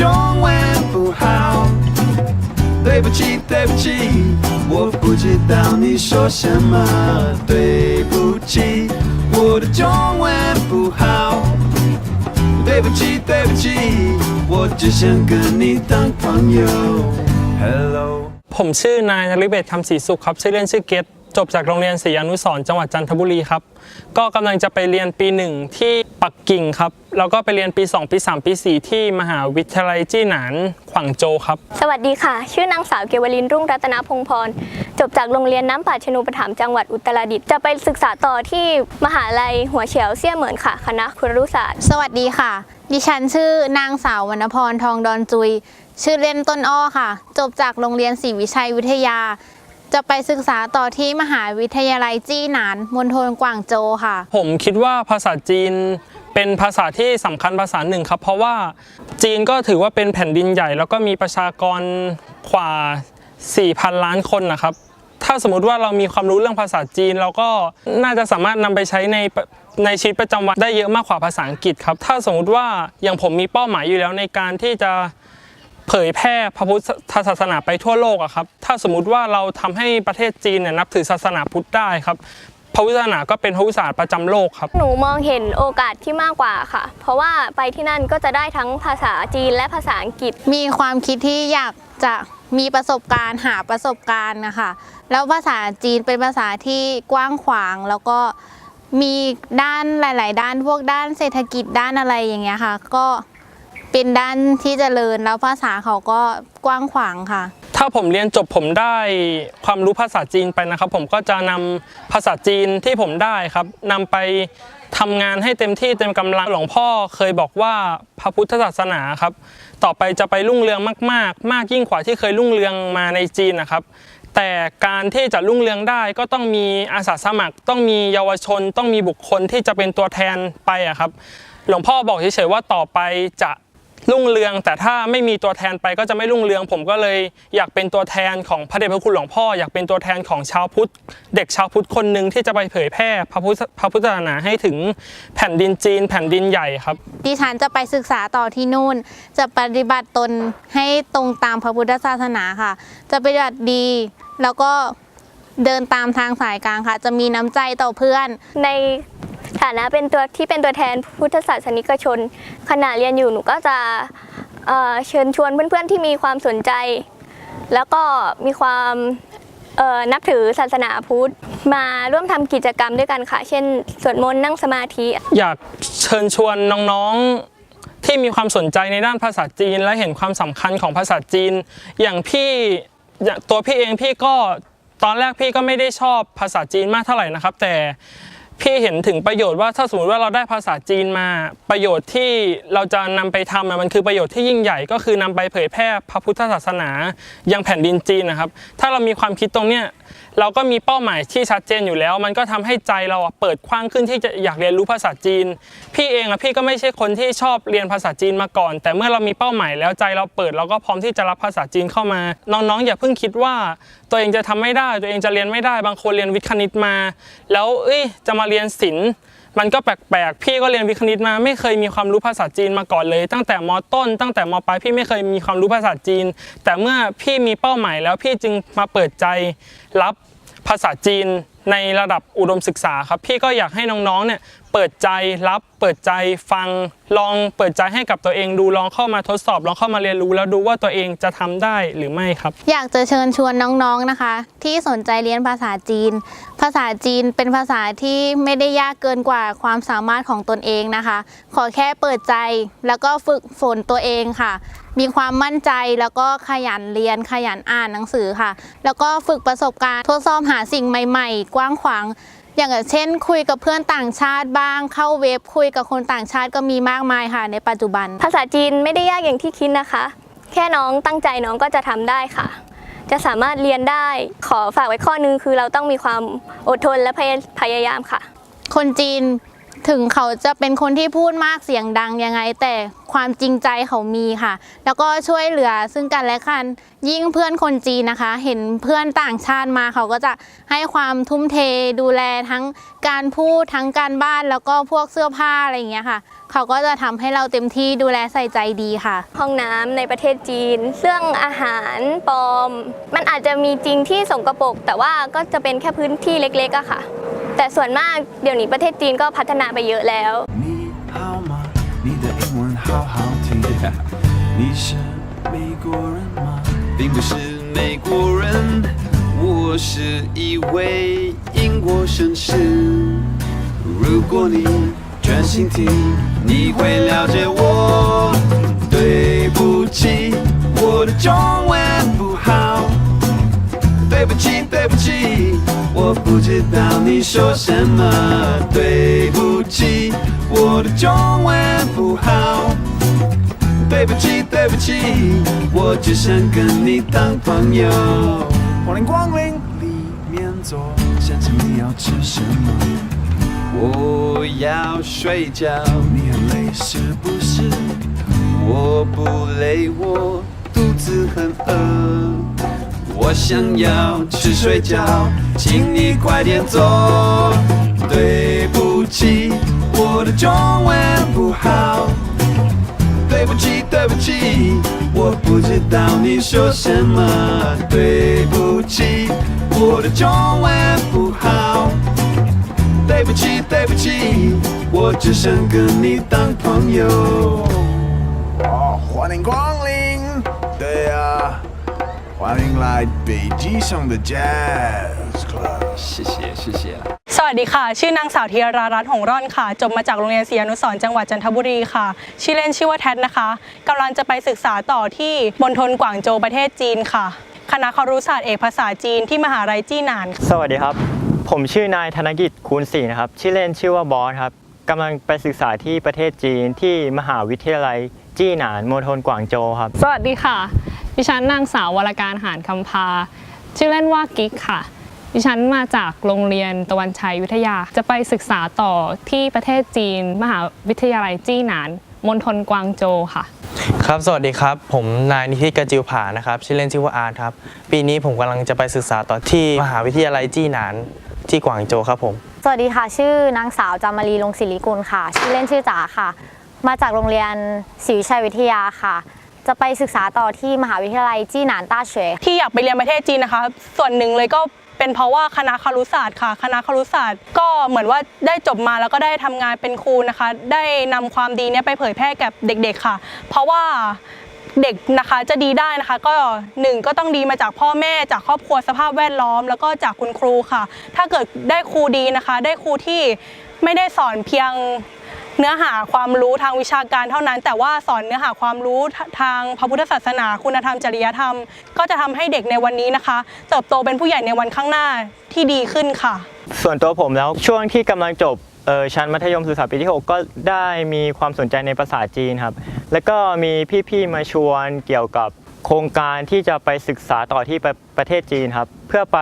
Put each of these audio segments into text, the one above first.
中文不好。对不起，对不起，我不知道你说什么。对不起，我的中文不好。对不起，对不起，我只想跟你当朋友。Hello。 ผมชื่อนายนฤเบศคำศรีสุขครับ ชื่อเล่นชื่อเกต จบจากโรงเรียนศรีอนุสรณ์จังหวัดจันทบุรีครับ ก็กำลังจะไปเรียนปีหนึ่งที่ปักกิ่งครับ แล้วก็ไปเรียนปี 2 ปี 3 ปี 4 ที่มหาวิทยาลัยจี้หนานขวางโจวครับ สวัสดีค่ะ ชื่อนางสาวเกวลินรุ่งรัตนพงศ์พร จบจากโรงเรียนน้ำป่าชนูปถัมภ์จังหวัดอุตรดิตถ์จะไปศึกษาต่อที่มหาลัยหัวเฉียวเสี่ยเหมินค่ะ คณะครุศาสตร์ สวัสดีค่ะ ดิฉันชื่อนางสาววรรณพรทองดอนจุย ชื่อเล่นต้นอ้อค่ะ จบจากโรงเรียนศรีวิชัยวิทยา จะไปศึกษาต่อที่มหาวิทยาลัยจี้หนานมณฑลกวางโจวค่ะ ผมคิดว่าภาษาจีนเป็นภาษาที่สำคัญภาษาหนึ่งครับ เพราะว่าจีนก็ถือว่าเป็นแผ่นดินใหญ่ แล้วก็มีประชากรกว่า 4,000 ล้านคนนะครับ ถ้าสมมติว่าเรามีความรู้เรื่องภาษาจีน เราก็น่าจะสามารถนำไปใช้ในในชีวิตประจำวันได้เยอะมากกว่าภาษาอังกฤษครับ ถ้าสมมติว่าอย่างผมมีเป้าหมายอยู่แล้วในการที่จะ เผยแพร่พระพุทธศาสนาไปทั่วโลกอะครับ ถ้าสมมุติว่าเราทำให้ประเทศจีนเนี่ยนับถือศาสนาพุทธได้ครับพระพุทธศาสนาก็เป็นพระพุทธศาสนาประจำโลกครับ หนูมองเห็นโอกาสที่มากกว่าค่ะ เพราะว่าไปที่นั่นก็จะได้ทั้งภาษาจีนและภาษาอังกฤษ มีความคิดที่อยากจะมีประสบการณ์หาประสบการณ์นะคะ แล้วภาษาจีนเป็นภาษาที่กว้างขวางแล้วก็มีด้านหลาย ๆ ด้านพวกด้านเศรษฐกิจด้านอะไรอย่างเงี้ยค่ะ ก็ เป็นด้านที่เจริญแล้วภาษาเขาก็กว้างขวางค่ะ ถ้าผมเรียนจบผมได้ความรู้ภาษาจีนไปนะครับ ผมก็จะนำภาษาจีนที่ผมได้ครับนำไปทำงานให้เต็มที่เต็มกำลังหลวงพ่อเคยบอกว่าพระพุทธศาสนาครับ ต่อไปจะไปรุ่งเรืองมาก ๆ มากยิ่งกว่าที่เคยรุ่งเรืองมาในจีนนะครับ แต่การที่จะรุ่งเรืองได้ก็ต้องมีอาสาสมัคร ต้องมีเยาวชน ต้องมีบุคคลที่จะเป็นตัวแทนไปอะครับ หลวงพ่อบอกเฉยๆว่าต่อไปจะ รุ่งเรือง แต่ถ้าไม่มีตัวแทนไปก็จะไม่รุ่งเรือง ผมก็เลยอยากเป็นตัวแทนของพระเดชพระคุณหลวงพ่อ อยากเป็นตัวแทนของชาวพุทธ เด็กชาวพุทธคนหนึ่งที่จะไปเผยแพร่พระพุทธพระพุทธศาสนาให้ถึงแผ่นดินจีน แผ่นดินใหญ่ครับ ดิฉันจะไปศึกษาต่อที่นู่น จะปฏิบัติตนให้ตรงตามพระพุทธศาสนาค่ะ จะปฏิบัติดีแล้วก็เดินตามทางสายกลางค่ะ จะมีน้ำใจต่อเพื่อนใน ฐานะเป็นตัวที่เป็นตัวแทนพุทธศาสนิกชน ขณะเรียนอยู่หนูก็จะเเชิญชวนเพื่อนๆที่มีความสนใจ แล้วก็มีความนับถือศาสนาพุทธมาร่วมทำกิจกรรมด้วยกันค่ะ เช่นสวดมนต์นั่งสมาธิ อยากเชิญชวนน้องๆที่มีความสนใจในด้านภาษาจีน และเห็นความสำคัญของภาษาจีน อย่างพี่ตัวพี่เองพี่ก็ตอนแรกพี่ก็ไม่ได้ชอบภาษาจีนมากเท่าไหร่นะครับ แต่ พี่เห็นถึงประโยชน์ว่าถ้าสมมติว่าเราได้ภาษาจีนมาประโยชน์ที่เราจะนำไปทำมันคือประโยชน์ที่ยิ่งใหญ่ก็คือนำไปเผยแพร่พระพุทธศาสนายังแผ่นดินจีนนะครับ ถ้าเรามีความคิดตรงเนี้ย เราก็มีเป้าหมายที่ชัดเจนอยู่แล้ว มันก็ทำให้ใจเราเปิดกว้างขึ้นที่จะอยากเรียนรู้ภาษาจีน พี่เองอะพี่ก็ไม่ใช่คนที่ชอบเรียนภาษาจีนมาก่อน แต่เมื่อเรามีเป้าหมายแล้วใจเราเปิดเราก็พร้อมที่จะรับภาษาจีนเข้ามา น้องๆ อย่าเพิ่งคิดว่า ตัวเองจะทำไม่ได้ ตัวเองจะเรียนไม่ได้ บางคนเรียนวิทย์คณิตมา แล้วเอ้ยจะมาเรียนศิลป์ มันก็แปลกๆ พี่ก็เรียนวิคณิตมาไม่เคยมีความรู้ภาษาจีนมาก่อนเลย ตั้งแต่มต้น ตั้งแต่มปลายพี่ไม่เคยมีความรู้ภาษาจีน แต่เมื่อพี่มีเป้าหมายแล้วพี่จึงมาเปิดใจรับ ภาษาจีนในระดับอุดมศึกษาครับ พี่ก็อยากให้น้องๆเนี่ยเปิดใจรับ เปิดใจฟังลองเปิดใจให้กับตัวเองดูลองเข้ามาทดสอบ ลองเข้ามาเรียนรู้แล้วดูว่าตัวเองจะทำได้หรือไม่ครับ อยากจะเชิญชวนน้องๆนะคะ ที่สนใจเรียนภาษาจีน ภาษาจีนเป็นภาษาที่ไม่ได้ยากเกินกว่าความสามารถของตนเองนะคะ ขอแค่เปิดใจแล้วก็ฝึกฝนตัวเองค่ะ มีความมั่นใจแล้วก็ขยันเรียนขยันอ่านหนังสือค่ะ แล้วก็ฝึกประสบการณ์ทดสอบหาสิ่งใหม่ๆ กว้างขวางอย่างเช่น คุยกับเพื่อนต่างชาติบ้าง เข้าเว็บคุยกับคนต่างชาติก็มีมากมายค่ะ ในปัจจุบัน ภาษาจีนไม่ได้ยากอย่างที่คิดนะคะ แค่น้องตั้งใจน้องก็จะทำได้ค่ะ จะสามารถเรียนได้ขอฝากไว้ข้อนึงคือเราต้องมีความอดทนและพยพยายามค่ะ คนจีน ถึงเขาจะเป็นคนที่พูดมากเสียงดังยังไง แต่ความจริงใจเขามีค่ะ แล้วก็ช่วยเหลือซึ่งกันและกัน ยิ่งเพื่อนคนจีนนะคะ เห็นเพื่อนต่างชาติมาเขาก็จะให้ความทุ่มเทดูแลทั้งการพูดทั้งการบ้านแล้วก็พวกเสื้อผ้าอะไรอย่างเงี้ยค่ะ เขาก็จะทำให้เราเต็มที่ดูแลใส่ใจดีค่ะ ห้องน้ำในประเทศจีน เรื่องอาหารปลอม มันอาจจะมีจริงที่สกปรกแต่ว่าก็จะเป็นแค่พื้นที่เล็กๆอะค่ะ แต่ส่วนมากเดี๋ยวนี้ประเทศจีนก็พัฒนาไปเยอะแล้ว 你好吗？你的英文好好听。你是美国人吗？并不是美国人，我是一位英国绅士。如果你专心听，你会了解我。对不起，我的中文不好。 对不起，对不起，我不知道你说什么。对不起，我的中文不好。对不起，对不起，我只想跟你当朋友。欢迎光临，里面坐，想请你要吃什么？我要睡觉，你很累是不是？我不累，我肚子很饿。我想要吃水饺，请你快点走。对不起，我的中文不好。对不起，对不起，我不知道你说什么。对不起，我的中文不好。对不起，对不起，我只想跟你当朋友。哦，欢迎光临。Climbing Jazz Club 谢谢谢谢สวัสดีค่ะ ชื่อนางสาวธีรารัตน์หงร่อนค่ะ จบมาจากโรงเรียนศรีอนุสรจังหวัดจันทบุรีค่ะ ชื่อเล่นชื่อว่าแทดนะคะกำลังจะไปศึกษาต่อที่มณฑลกวางโจวประเทศจีนค่ะ คณะครุศาสตร์เอกภาษาจีนที่มหาลัยจี้หนานสวัสดีครับ ผมชื่อนายธนกิจคูณศรีนะครับ ชื่อเล่นชื่อว่าบอสครับ กำลังไปศึกษาที่ประเทศจีนที่มหาวิทยาลัยจี้หนานมณฑลกวางโจวครับ สวัสดีค่ะ ดิฉันนางสาววรการหานคำพา ชื่อเล่นว่ากิ๊กค่ะ ดิฉันมาจากโรงเรียนตะวันชัยวิทยา จะไปศึกษาต่อที่ประเทศจีน มหาวิทยาลัยจี้หนานมณฑลกวางโจวค่ะ ครับ สวัสดีครับ ผมนายนิธิกระจิวผานะครับ ชื่อเล่นชื่อว่าอาร์ตครับ ปีนี้ผมกำลังจะไปศึกษาต่อที่มหาวิทยาลัยจี้หนานที่กวางโจวครับผม สวัสดีค่ะ ชื่อนางสาวจามารีลงศิริกุลค่ะ ชื่อเล่นชื่อจ๋าค่ะ มาจากโรงเรียนศรีวิชัยวิทยาค่ะ จะไปศึกษาต่อที่มหาวิทยาลัยจี้หนานต้าเฉวยที่อยากไปเรียนประเทศจีนนะคะ ส่วนหนึ่งเลยก็เป็นเพราะว่าคณะครุศาสตร์ค่ะ คณะครุศาสตร์ก็เหมือนว่าได้จบมาแล้วก็ได้ทำงานเป็นครูนะคะ ได้นำความดีเนี้ยไปเผยแพร่กับเด็ก ๆค่ะ เพราะว่าเด็กนะคะจะดีได้นะคะ ก็หนึ่งก็ต้องดีมาจากพ่อแม่จากครอบครัวสภาพแวดล้อม แล้วก็จากคุณครูค่ะ ถ้าเกิดได้ครูดีนะคะ ได้ครูที่ไม่ได้สอนเพียง เนื้อหาความรู้ทางวิชาการเท่านั้น แต่ว่าสอนเนื้อหาความรู้ทางพระพุทธศาสนา คุณธรรมจริยธรรม ก็จะทำให้เด็กในวันนี้นะคะ เติบโตเป็นผู้ใหญ่ในวันข้างหน้าที่ดีขึ้นค่ะ ส่วนตัวผมแล้วช่วงที่กำลังจบชั้นมัธยมศึกษาปีที่ 6 ก็ได้มีความสนใจในภาษาจีนครับ แล้วก็มีพี่ๆมาชวนเกี่ยวกับโครงการที่จะไปศึกษาต่อที่ประประเทศจีนครับ เพื่อไป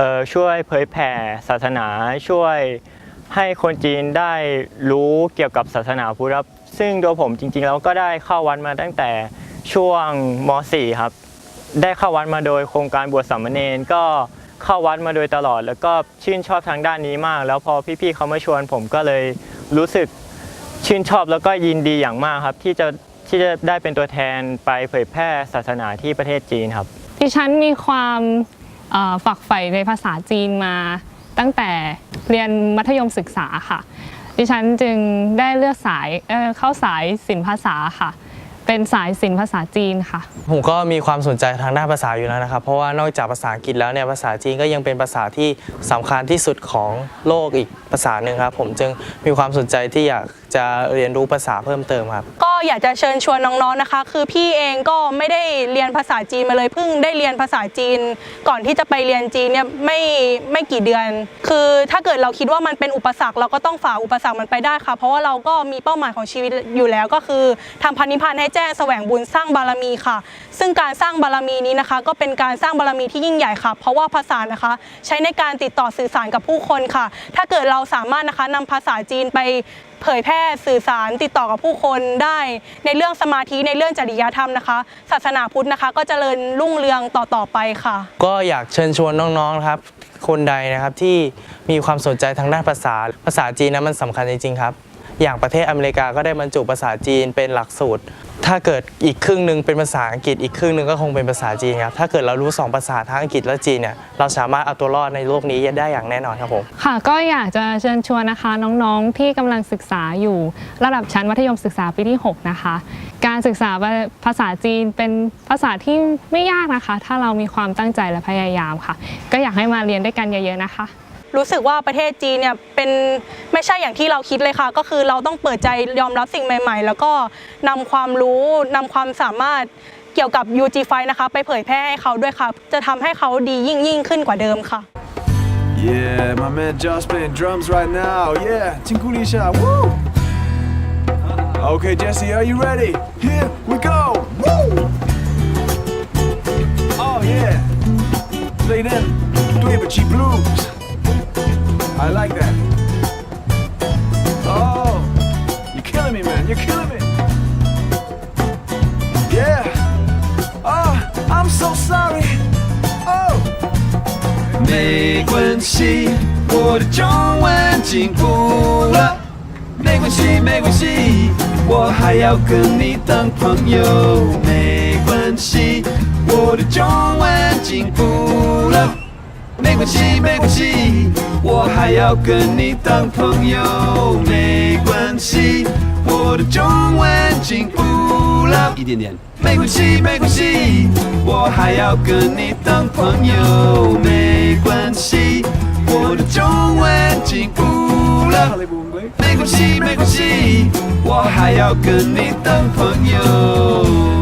ออช่วยเผยแผ่ศาสนาช่วย ให้คนจีนได้รู้เกี่ยวกับศาสนาพุทธครับ ซึ่งตัวผมจริงๆแล้วก็ได้เข้าวัดมาตั้งแต่ช่วงม .4 ครับ ได้เข้าวัดมาโดยโครงการบวชสามเณรก็เข้าวัดมาโดยตลอด แล้วก็ชื่นชอบทางด้านนี้มาก แล้วพอพี่ๆเขามาชวนผมก็เลยรู้สึกชื่นชอบแล้วก็ยินดีอย่างมากครับ ที่จะที่จะได้เป็นตัวแทนไปเผยแพร่ศาสนาที่ประเทศจีนครับ ดิฉันมีความเอ่อฝักใฝ่ในภาษาจีนมา ตั้งแต่เรียนมัธยมศึกษาค่ะ ดิฉันจึงได้เลือกสายเเข้าสายศิลปภาษาค่ะ เป็นสายศิลปภาษาจีนค่ะ ผมก็มีความสนใจทางด้านภาษาอยู่แล้วนะครับ เพราะว่านอกจากภาษาอังกฤษแล้วเนี่ยภาษาจีนก็ยังเป็นภาษาที่สำคัญที่สุดของโลกอีกภาษาหนึ่งครับ ผมจึงมีความสนใจที่อยากจะเรียนรู้ภาษาเพิ่มเติมครับ ก็อยากจะเชิญชวนน้องๆนะคะ คือพี่เองก็ไม่ได้เรียนภาษาจีนมาเลยเพิ่งได้เรียนภาษาจีน ก่อนที่จะไปเรียนจีนเนี่ยไม่ไม่กี่เดือน คือถ้าเกิดเราคิดว่ามันเป็นอุปสรรคเราก็ต้องฝ่าอุปสรรคมันไปได้ค่ะ เพราะว่าเราก็มีเป้าหมายของชีวิตอยู่แล้วก็คือทำพันนิพพานให้แจ้งจ้แสวงบุญสร้างบารมีค่ะ ซึ่งการสร้างบารมีนี้นะคะ ก็เป็นการสร้างบารมีที่ยิ่งใหญ่ค่ะ เพราะว่าภาษานะคะ ใช้ในการติดต่อสื่อสารกับผู้คนค่ะ ถ้าเกิดเราสามารถนะคะนำภาษาจีนไปเผยแพร่สื่อสารติดต่อกับผู้คนได้ในเรื่องสมาธิในเรื่องจริยธรรมนะคะ ศาสนาพุทธนะคะ ก็เจริญรุ่งเรืองต่อๆไปค่ะ ก็อยากเชิญชวนน้องๆนะครับ คนใดนะครับที่มีความสนใจทางด้านภาษาภาษาจีนนะมันสำคัญจริงๆครับ อย่างประเทศอเมริกาก็ได้บรรจุภาษาจีนเป็นหลักสูตร ถ้าเกิดอีกครึ่งหนึ่งเป็นภาษาอังกฤษอีกครึ่งหนึ่งก็คงเป็นภาษาจีนครับ ถ้าเกิดเรารู้สองภาษาทั้งอังกฤษและจีนเนี่ย เราสามารถเอาตัวรอดในโลกนี้ได้อย่างแน่นอนครับผม ค่ะ ก็อยากจะเชิญชวนนะคะน้องๆที่กำลังศึกษาอยู่ระดับชั้นมัธยมศึกษาปีที่ 6 นะคะ การศึกษาภาษาจีนเป็นภาษาที่ไม่ยากนะคะ ถ้าเรามีความตั้งใจและพยายามค่ะ ก็อยากให้มาเรียนด้วยกันเยอะๆนะคะ รู้สึกว่าประเทศจีนเนี่ยเป็นไม่ใช่อย่างที่เราคิดเลยค่ะ ก็คือเราต้องเปิดใจยอมรับสิ่งใหม่ ๆ แล้วก็นำความรู้นำความสามารถเกี่ยวกับ UG5 นะคะ ไปเผยแพร่ให้เขาด้วยค่ะ จะทำให้เขาดียิ่งยิ่งขึ้นกว่าเดิมค่ะ Yeah, my man Josh playing drums right now. Yeah, Chingulisha, woo! Okay, Jesse, are you ready? Here we go! Woo! Oh yeah, play them Dweebachi blues. I like that. Oh, you're killing me, man. You're killing me. Yeah. Oh, I'm so sorry. Oh. 没关系，我的中文进步了。没关系，没关系，我还要跟你当朋友。没关系，我的中文进步了。 没关系，没关系，我还要跟你当朋友。没关系，我的中文进步了一点点。没关系，没关系，我还要跟你当朋友。没关系，我的中文进步了。没关系，没关系，我还要跟你当朋友。